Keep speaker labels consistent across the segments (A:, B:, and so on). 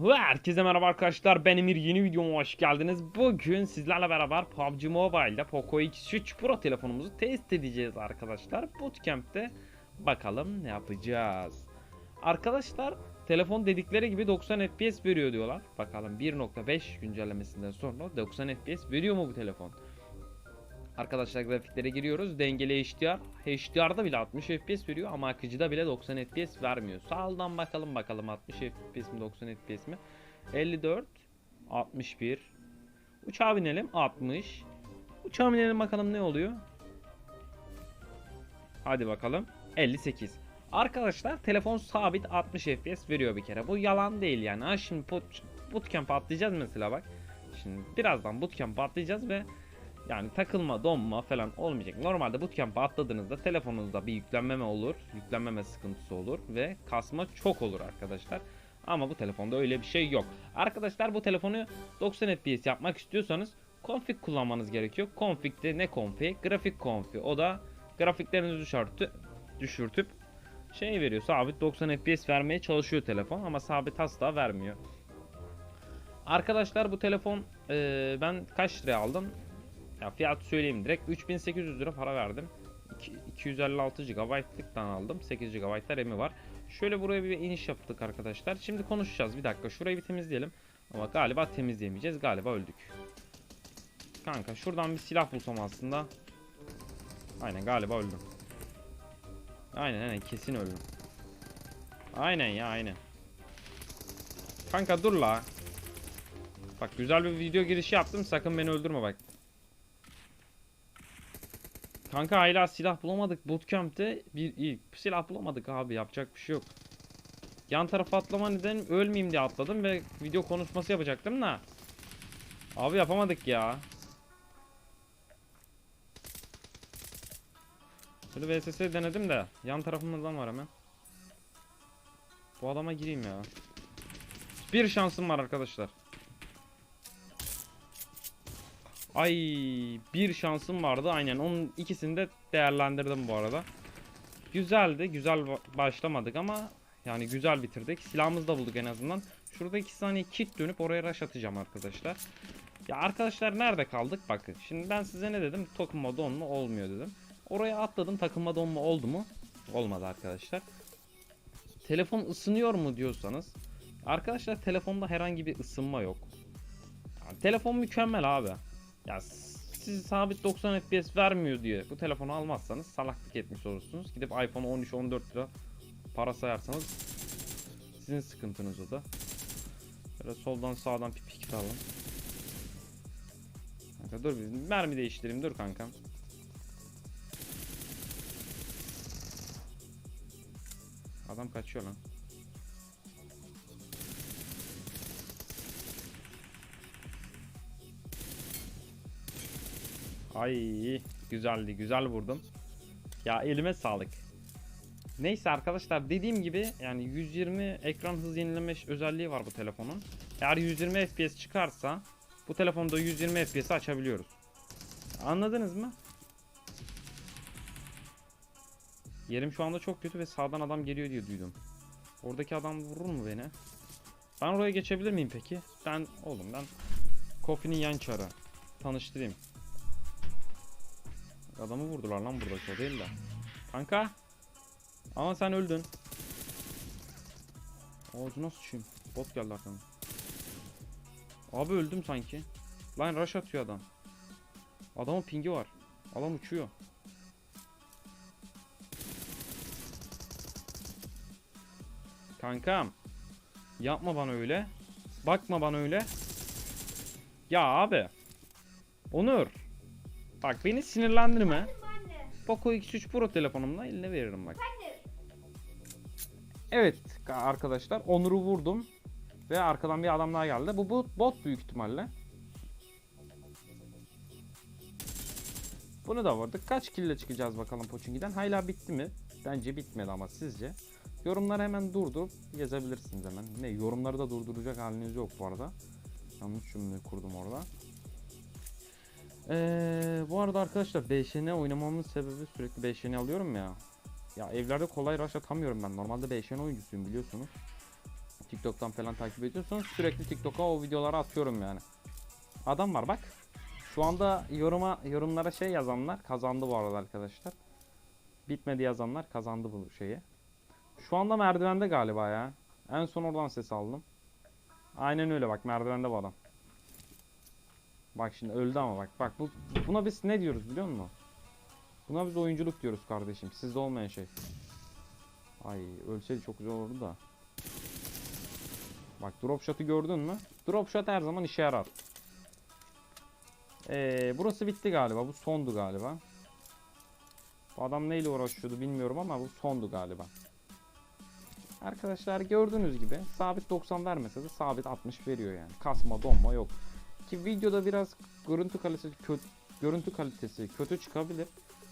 A: Herkese merhaba arkadaşlar ben Emir yeni videoma hoş geldiniz. Bugün sizlerle beraber PUBG Mobile'da Poco X3 Pro telefonumuzu test edeceğiz arkadaşlar. Bootcamp'te bakalım ne yapacağız. Arkadaşlar telefon dedikleri gibi 90 FPS veriyor diyorlar. Bakalım 1.5 güncellemesinden sonra 90 FPS veriyor mu bu telefon? Arkadaşlar grafiklere giriyoruz. Dengeli HDR. HDR'da bile 60 FPS veriyor ama akıcıda bile 90 FPS vermiyor. Sağdan bakalım bakalım 60 FPS mi 90 FPS mi? 54 61 Uçağa binelim 60 Uçağa binelim bakalım ne oluyor? Hadi bakalım 58 Arkadaşlar telefon sabit 60 FPS veriyor bir kere. Bu yalan değil yani. Ha şimdi boot, bootcamp atlayacağız mesela bak. Şimdi birazdan bootcamp atlayacağız ve yani takılma, donma falan olmayacak. Normalde bootcamp'a atladığınızda telefonunuzda bir yüklenmeme olur, yüklenmeme sıkıntısı olur ve kasma çok olur arkadaşlar. Ama bu telefonda öyle bir şey yok. Arkadaşlar bu telefonu 90 FPS yapmak istiyorsanız config kullanmanız gerekiyor. Config'de ne config? Grafik config. O da grafiklerinizi düşürtüp, düşürtüp şey veriyor. Sabit 90 FPS vermeye çalışıyor telefon ama sabit asla vermiyor. Arkadaşlar bu telefon eee, ben kaç liraya aldım? Ya fiyat söyleyeyim direkt 3800 lira para verdim. İki- 256 GB'lıktan aldım. 8 GB RAM'i var. Şöyle buraya bir iniş yaptık arkadaşlar. Şimdi konuşacağız. Bir dakika şurayı bir temizleyelim. Ama galiba temizleyemeyeceğiz. Galiba öldük. Kanka şuradan bir silah bulsam aslında. Aynen galiba öldüm. Aynen aynen kesin öldüm. Aynen ya aynen. Kanka dur la. Bak güzel bir video girişi yaptım. Sakın beni öldürme bak. Kanka hala silah bulamadık bootcamp'te bir ilk silah bulamadık abi yapacak bir şey yok. Yan tarafa atlama neden ölmeyeyim diye atladım ve video konuşması yapacaktım da. Abi yapamadık ya. Böyle VSS denedim de yan tarafımızdan var hemen. Bu adama gireyim ya. Bir şansım var arkadaşlar. Ay bir şansım vardı aynen onun ikisini de değerlendirdim bu arada. Güzeldi güzel ba- başlamadık ama yani güzel bitirdik. Silahımızı da bulduk en azından. Şurada iki saniye kit dönüp oraya rush atacağım arkadaşlar. Ya arkadaşlar nerede kaldık bakın. Şimdi ben size ne dedim? Takılma donma olmuyor dedim. Oraya atladım takılma donma oldu mu? Olmadı arkadaşlar. Telefon ısınıyor mu diyorsanız. Arkadaşlar telefonda herhangi bir ısınma yok. Yani telefon mükemmel abi. Ya siz sabit 90 FPS vermiyor diye bu telefonu almazsanız salaklık etmiş olursunuz. Gidip iPhone 13-14 lira para sayarsanız sizin sıkıntınız o da. Böyle soldan sağdan bir pik alalım. Kanka dur bir mermi değiştireyim dur kankam. Adam kaçıyor lan. Ay güzeldi güzel vurdum. Ya elime sağlık. Neyse arkadaşlar dediğim gibi yani 120 ekran hız yenileme özelliği var bu telefonun. Eğer 120 FPS çıkarsa bu telefonda 120 FPS açabiliyoruz. Anladınız mı? Yerim şu anda çok kötü ve sağdan adam geliyor diye duydum. Oradaki adam vurur mu beni? Ben oraya geçebilir miyim peki? Ben oğlum ben Kofi'nin yan çarı. Tanıştırayım. Adamı vurdular lan burada o değil de. Kanka. Ama sen öldün. Ağzına sıçayım. Bot geldi arkamda. Abi öldüm sanki. Lan rush atıyor adam. Adamın pingi var. Adam uçuyor. Kankam. Yapma bana öyle. Bakma bana öyle. Ya abi. Onur. Bak beni sinirlendirme. Poco X3 Pro telefonumla eline veririm bak. Evet ka- arkadaşlar Onur'u vurdum. Ve arkadan bir adam daha geldi. Bu bot, bot büyük ihtimalle. Bunu da vurduk. Kaç kille çıkacağız bakalım Pochinki'den. Hala bitti mi? Bence bitmedi ama sizce. Yorumları hemen durdurup yazabilirsiniz hemen. Ne yorumları da durduracak haliniz yok bu arada. Yanlış cümle kurdum orada. Ee, bu arada arkadaşlar BŞN oynamamın sebebi sürekli BŞN alıyorum ya. Ya evlerde kolay rush atamıyorum ben. Normalde BŞN oyuncusuyum biliyorsunuz. TikTok'tan falan takip ediyorsanız sürekli TikTok'a o videoları atıyorum yani. Adam var bak. Şu anda yoruma yorumlara şey yazanlar kazandı bu arada arkadaşlar. Bitmedi yazanlar kazandı bu şeyi. Şu anda merdivende galiba ya. En son oradan ses aldım. Aynen öyle bak merdivende bu adam. Bak şimdi öldü ama bak bak bu buna biz ne diyoruz biliyor musun? Buna biz oyunculuk diyoruz kardeşim. Sizde olmayan şey. Ay ölseydi çok güzel olurdu da. Bak drop shot'ı gördün mü? Drop shot her zaman işe yarar. Ee, burası bitti galiba. Bu sondu galiba. Bu adam neyle uğraşıyordu bilmiyorum ama bu sondu galiba. Arkadaşlar gördüğünüz gibi sabit 90 vermese de sabit 60 veriyor yani. Kasma donma yok. Ki videoda biraz görüntü kalitesi kötü görüntü kalitesi kötü çıkabilir.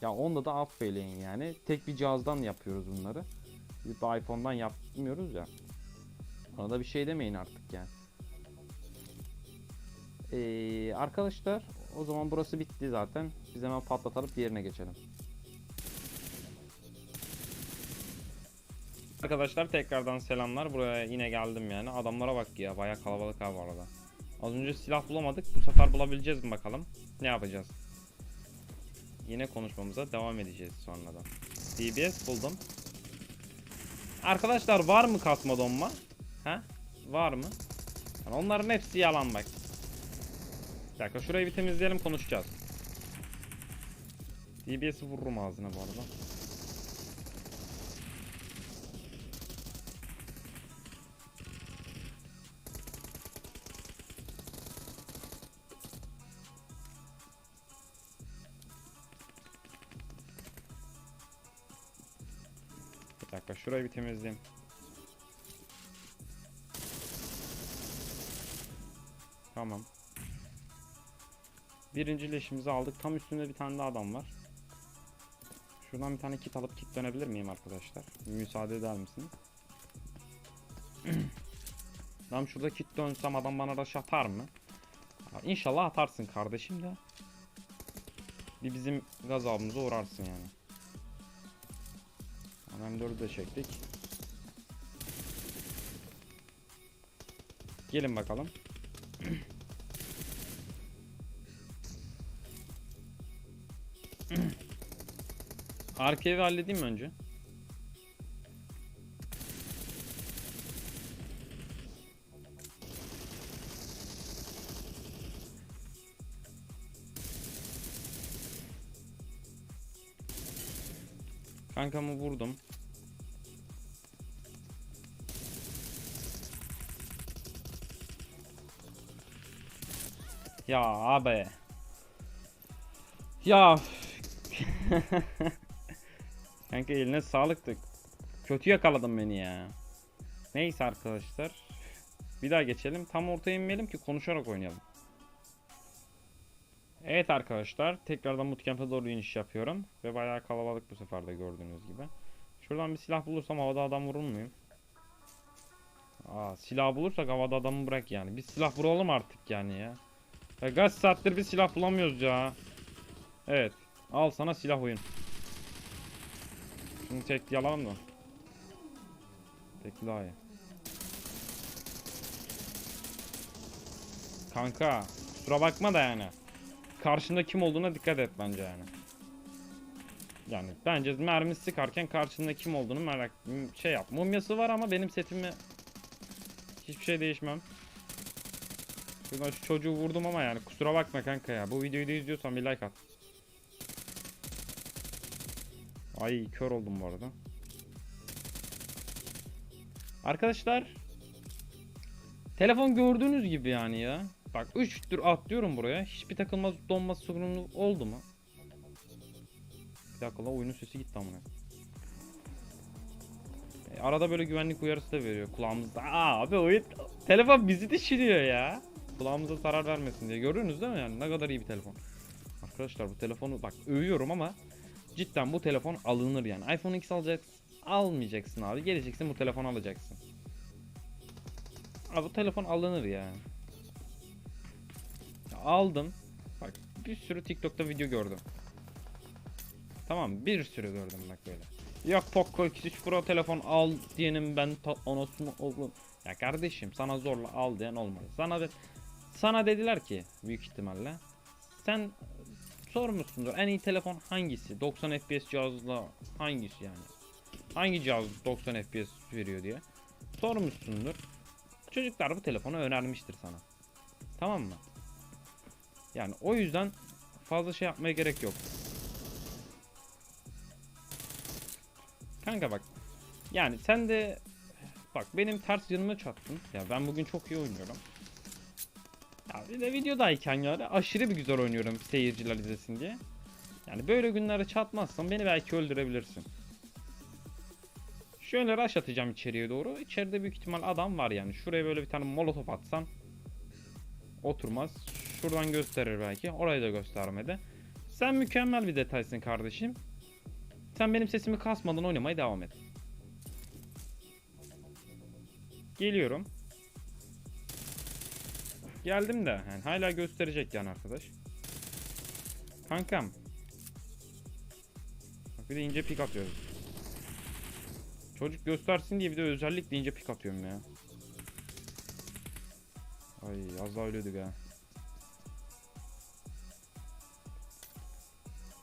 A: Ya onda da affeyleyin yani. Tek bir cihazdan yapıyoruz bunları. Bir iPhone'dan yapmıyoruz ya. Ona da bir şey demeyin artık yani. Ee, arkadaşlar o zaman burası bitti zaten. Biz hemen patlatalım yerine geçelim. Arkadaşlar tekrardan selamlar. Buraya yine geldim yani. Adamlara bak ya. Baya kalabalık ha bu arada. Az önce silah bulamadık. Bu sefer bulabileceğiz mi bakalım? Ne yapacağız? Yine konuşmamıza devam edeceğiz sonradan. DBS buldum. Arkadaşlar var mı kasma donma? Ha? Var mı? Yani onların hepsi yalan bak. Bir dakika şurayı bir temizleyelim konuşacağız. DBS'i vururum ağzına bu arada. Bir dakika şurayı bir temizleyeyim. Tamam. Birinci leşimizi aldık. Tam üstünde bir tane daha adam var. Şuradan bir tane kit alıp kit dönebilir miyim arkadaşlar? Müsaade eder misiniz? Tam şurada kit dönsem adam bana rush atar mı? İnşallah atarsın kardeşim de. Bir bizim gazabımıza uğrarsın yani. Hemen 4'ü de çektik. Gelin bakalım. Arka evi halledeyim mi önce? Kankamı vurdum. Ya abi. Ya. Kanka eline sağlıktı. Kötü yakaladın beni ya. Neyse arkadaşlar. Bir daha geçelim. Tam ortaya inmeyelim ki konuşarak oynayalım. Evet arkadaşlar. Tekrardan bootcamp'e doğru iniş yapıyorum. Ve bayağı kalabalık bu sefer de gördüğünüz gibi. Şuradan bir silah bulursam havada adam vurur muyum? Aa, silah bulursak havada adamı bırak yani. Bir silah vuralım artık yani ya. ya kaç saattir bir silah bulamıyoruz ya. Evet. Al sana silah oyun. Şunu tek yalan mı? Tek daha iyi. Kanka kusura bakma da yani. Karşında kim olduğuna dikkat et bence yani. Yani bence mermi sıkarken karşında kim olduğunu merak şey yap. Mumyası var ama benim setimi hiçbir şey değişmem. Şuradan şu çocuğu vurdum ama yani kusura bakma kanka ya. Bu videoyu da izliyorsan bir like at. Ay kör oldum bu arada. Arkadaşlar Telefon gördüğünüz gibi yani ya. Bak 3 tür atlıyorum buraya. Hiçbir takılma donma sorunu oldu mu? Bir dakika oyunun sesi gitti amına. E, arada böyle güvenlik uyarısı da veriyor kulağımızda. Aa abi oyun telefon bizi düşürüyor ya. Kulağımıza zarar vermesin diye. Görüyorsunuz değil mi yani ne kadar iyi bir telefon. Arkadaşlar bu telefonu bak övüyorum ama cidden bu telefon alınır yani. iPhone X alacaksın. Almayacaksın abi. Geleceksin bu telefonu alacaksın. Abi bu telefon alınır ya. Aldım. Bak bir sürü TikTok'ta video gördüm. Tamam bir sürü gördüm bak böyle. Yok Poco X3 Pro telefon al diyenim ben anasını oğlum. Ya kardeşim sana zorla al diyen olmadı. Sana de, sana dediler ki büyük ihtimalle sen sormuşsundur en iyi telefon hangisi? 90 FPS cihazla hangisi yani? Hangi cihaz 90 FPS veriyor diye. Sormuşsundur. Çocuklar bu telefonu önermiştir sana. Tamam mı? Yani o yüzden fazla şey yapmaya gerek yok. Kanka bak. Yani sen de bak benim ters yanıma çattın. Ya ben bugün çok iyi oynuyorum. Ya bir de videodayken yani aşırı bir güzel oynuyorum seyirciler izlesin diye. Yani böyle günlere çatmazsan beni belki öldürebilirsin. Şöyle rush atacağım içeriye doğru. İçeride büyük ihtimal adam var yani. Şuraya böyle bir tane molotof atsan oturmaz. Şuradan gösterir belki. Orayı da göstermedi. Sen mükemmel bir detaysın kardeşim. Sen benim sesimi kasmadan oynamaya devam et. Geliyorum. Geldim de yani hala gösterecek yani arkadaş. Kankam. Bir de ince pik atıyoruz. Çocuk göstersin diye bir de özellikle ince pik atıyorum ya. Ay az daha ölüyorduk ha.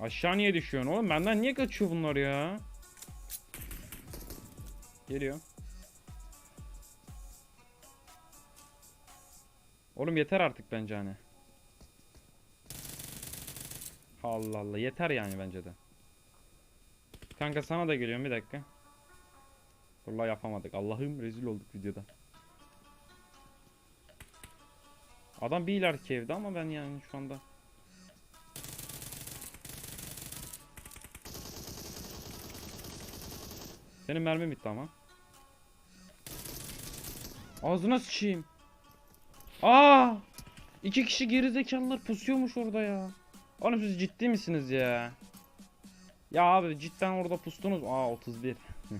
A: Aşağı niye düşüyorsun oğlum? Benden niye kaçıyor bunlar ya? Geliyor. Oğlum yeter artık bence hani. Allah Allah yeter yani bence de. Kanka sana da geliyorum bir dakika. Vallahi yapamadık. Allah'ım rezil olduk videoda. Adam bir ileriki evde ama ben yani şu anda. Senin mermi bitti ama. Ağzına sıçayım. Aa! İki kişi gerizekalılar pusuyormuş orada ya. Oğlum siz ciddi misiniz ya? Ya abi cidden orada pustunuz. Aa 31.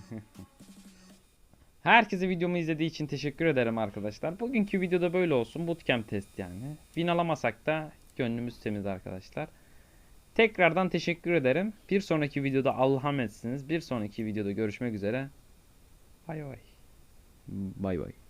A: Herkese videomu izlediği için teşekkür ederim arkadaşlar. Bugünkü videoda böyle olsun. Bootcamp test yani. Win alamasak da gönlümüz temiz arkadaşlar. Tekrardan teşekkür ederim. Bir sonraki videoda Allah'a emetsiniz. Bir sonraki videoda görüşmek üzere. Bay bay. Bay bay.